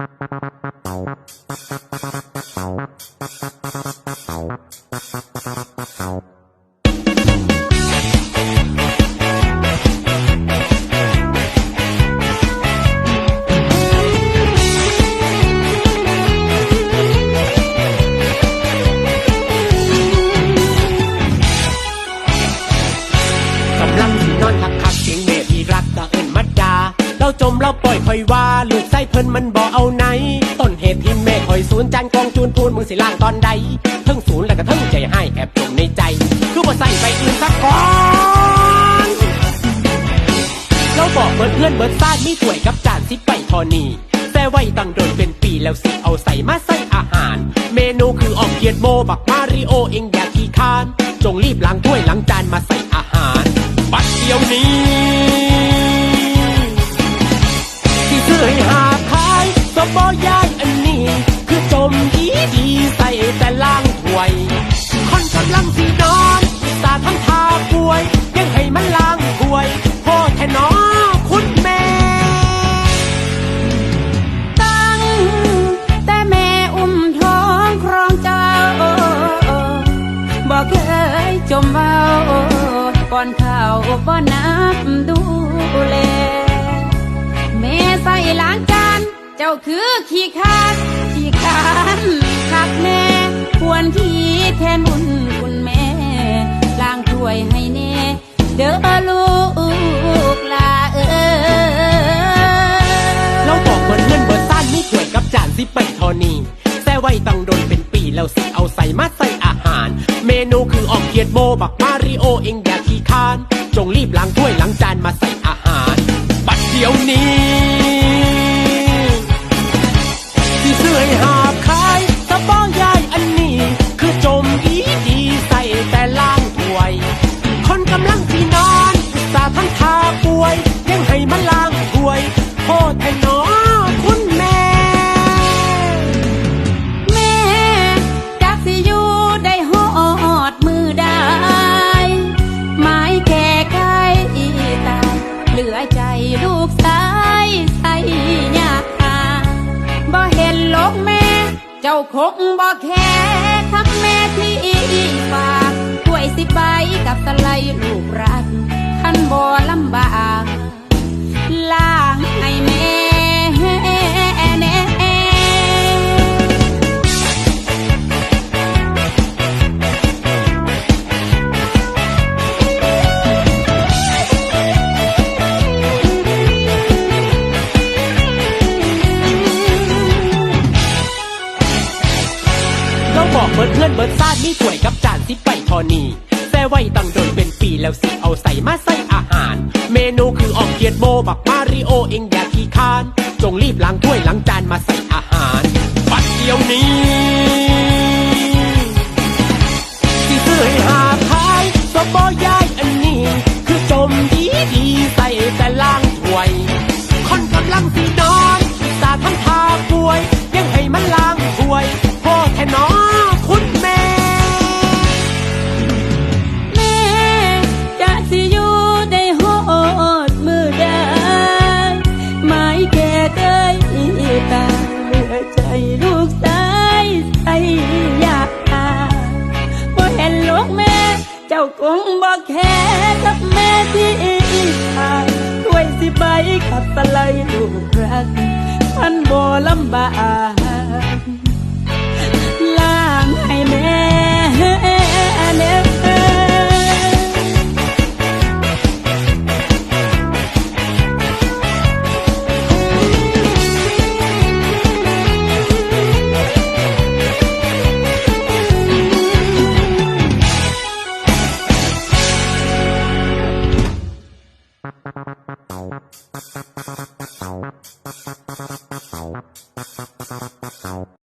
ก มเราปล่อยคอยว่าลูกไส้เพิ่นมันบ่เอาไหน ต้นเหตุที่แม่คอยศูนย์จานกองจูนพูนมึงสิล่างตอนใดเทั้งศูนย์แล้วก็เทั้งใจให้แอบจมในใจ คือบ่ใส่ไปอื่นสักก่อนเราบอกเบิดเพื่อนเบิดซ่านมีถ้วยกับจานสิไปทอนี่แต่ไว้ตั้งโดนเป็นปีแล้วสิเอาใส่มาใส่อาหาร เมนูคือออกเกียดโมบักมาริโอเองอย่าขี้คร้าน จงรีบล้างถ้วยล้างจานมาใส่อาหาร บัดเดียวนี้ ที่อให้หาขายสบอยายอันนี้ คือจมดีดีใส่แต่ล้างถวยคนกำลังสีนอนสาทั้งทาป่วย ยังให้มันล้างถวยพ่อแค่น้อคุณแม่ ตั้งแต่แม่อุ้มท้องครองเจ้า บอกเคยจมเว้าก่อนข้าวบ่นับดูแลแม่ใส่ ล้างจานเจ้าคือขี้คานขี้คานคักแม่ควรขี้แทนบุญคุณแม่ล้างถ้วยให้แน่เด้อลูกลาเออเราบอกเบิดเงินเบิดซ่านมีถ้วยกับจานสิไปทอนี่แต่ไว้ตั้งโดนเป็นปีแล้วสิเอาใส่มาใส่อาหาร เมนูคือออกเกียดโบบักมาริโอเองอย่าขี้คาน จงรีบล้างถ้วยล้างจานมาใส่อาหาร บัดเดี๋ยวนี้ คงบ่แค่ทักแม่ที่ฝากถ้วยสิไปกับตะไลลูกรักขันบ่ลำบาก เบิดเพื่อนเบิดซาดมีถ้วยกับจานสิไปทอนีแต่ไว้ตั้งโดนเป็นปีแล้วสิเอาใส่มาใส่อาหาร เมนูคือออกเกียดโบบักมาริโอเองอย่าขี้คาน จงรีบล้างถ้วยล้างจานมา จ้าคงบอกแค่กับแม่ที่อีทางด้วยสิใบขับตะไลลูกรักท่านบ่ลำบาก